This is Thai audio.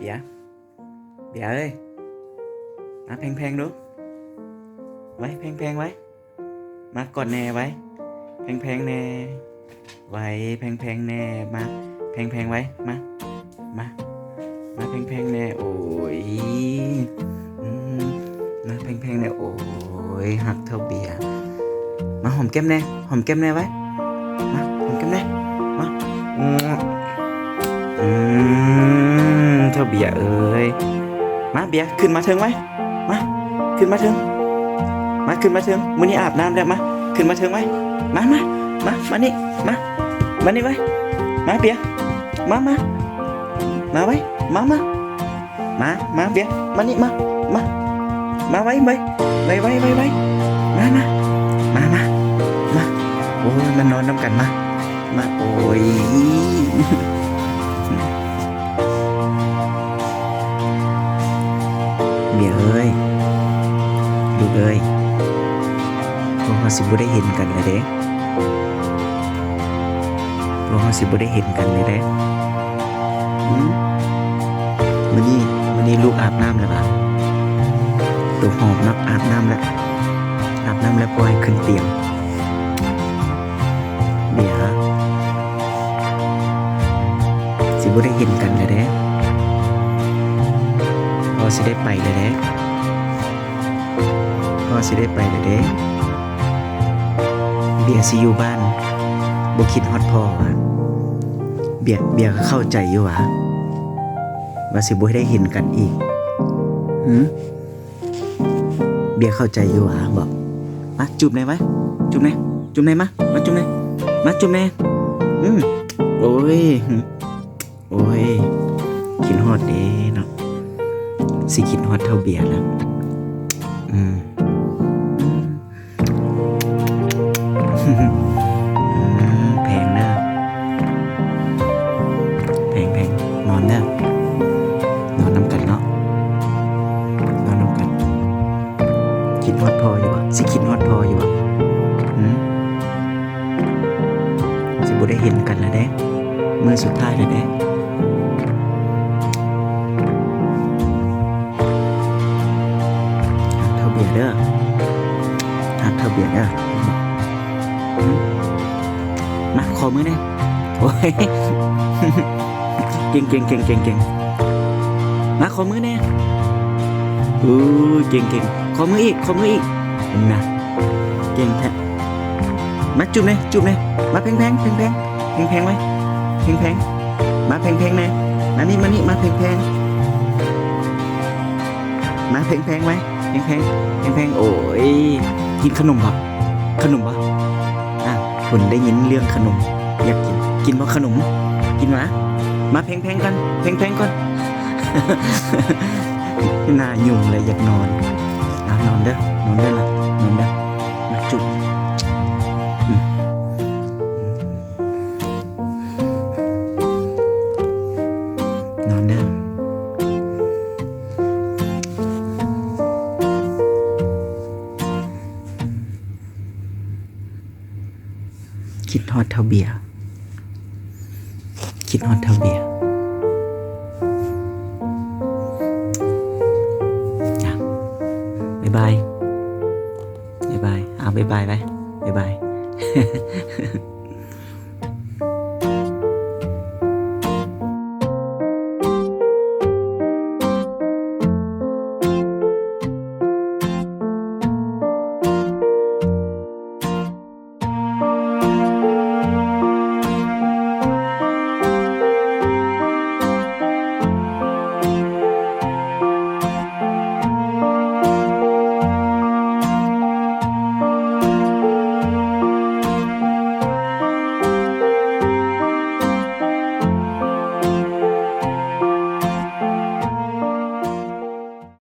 เบียเบียเอ้ยมาแพงๆดู ไว้แพงๆไว้ มากดแน่ไว้ แพงๆแน่ ไว้แพงๆแน่ มาแพงๆไว้ มา มา มาแพงๆแน่ โอ้ยอืมมาแพงๆแน่ โอ้ยหักเท่าเบียมาหอมแก้มแน่ หอมแก้มแน่ไว้ มาหอมแก้มแน่ มาอืมอืม เบียเอ้ยมาเบียขึ้นมาเถิงไว้มาขึ้นมาเถิงมาขึ้นมาเถิงมื้อนี้อาบน้ำแล้วมาขึ้นมาเถิงไว้มามามามานี่มามานี่ไว้มาเบียมามามาไว้มามามามาเบียมานี่มามามาไว้ไว้ไว้ไว้ไว้ไว้มามามามามาโอ้ยมันนอนน้ำกันมามาโอ้ย ลูเอ้ยพวกเราสิบ่ได้เห็นกันเลยเด้พวกเราสิบ่ได้เห็นกันเลยเด้มมื้อนี้มื้อนี้ลูกอาบน้ำแล้วป่ะลูกหอมนักอาบน้ำแล้วอาบน้ำแล้วปล่อยขึ้นเตียงเบียร์สิบ่ได้เห็นกันเลยเด้พอสิได้ไปเลยเด้ พ่อสิได้ไปล้วเด้เบียสิอยู่บ้านบ่คิดฮอดพ่อวะเบียเบียก็เข้าใจอยู่วะว่าสิบ่ได้เห็นกันอีกหืมเบียเข้าใจอยู่วะบอกมาจุบไหนวะจุบไหนจุบไหนมามาจุบไหนมาจุบไหนอืมโอ้ยโอ้ยคิดฮอดเด้เนาะสิคิดฮอดเท่าเบียร์แล้วอืม แพงเด้อแพงแพงนอนเด้อนอนน้ำกันเนาะนอนน้ำกันคิดฮอดพออยู่วะสิคิดฮอดพออยู่วะอืมสิบ่ได้เห็นกันแล้วเด้มือสุดท้ายแล้วเด้หักเท่าเบียร์เด้อหักเท่าเบียร์เด้อ มาขอมือหน่อยโอ้ยเก่งเก่งเก่งเก่งเก่งมาขอมือหน่อยอู้เก่งเก่งขอมืออีกขอมืออีกนะเก่งแท้มาจุ่มเลยจุ่มเลยมาแพงแพงแพงแพงแพงแพงไว้แพงแพงมาแพงแพงเลยมานี่มานี่มาแพงแพงมาแพงแพงไว้แพงแพงแพงแพงโอ้ยกินขนมปะขนมป่ะ คุณได้ยินเรื่องขนม อยากกิน กินเพราะขนม กินมา มาเพงๆกันเพงๆก่อนน่ายุ่งเลยอยากนอนนอนเด้อนอนเด้อละนอนเด้อ ฮอดเทาเบีย คิดฮอดเทาเบียร์อะบ๊ายบายบ๊ายบายเอาบ๊ายบายไปบ๊ายบาย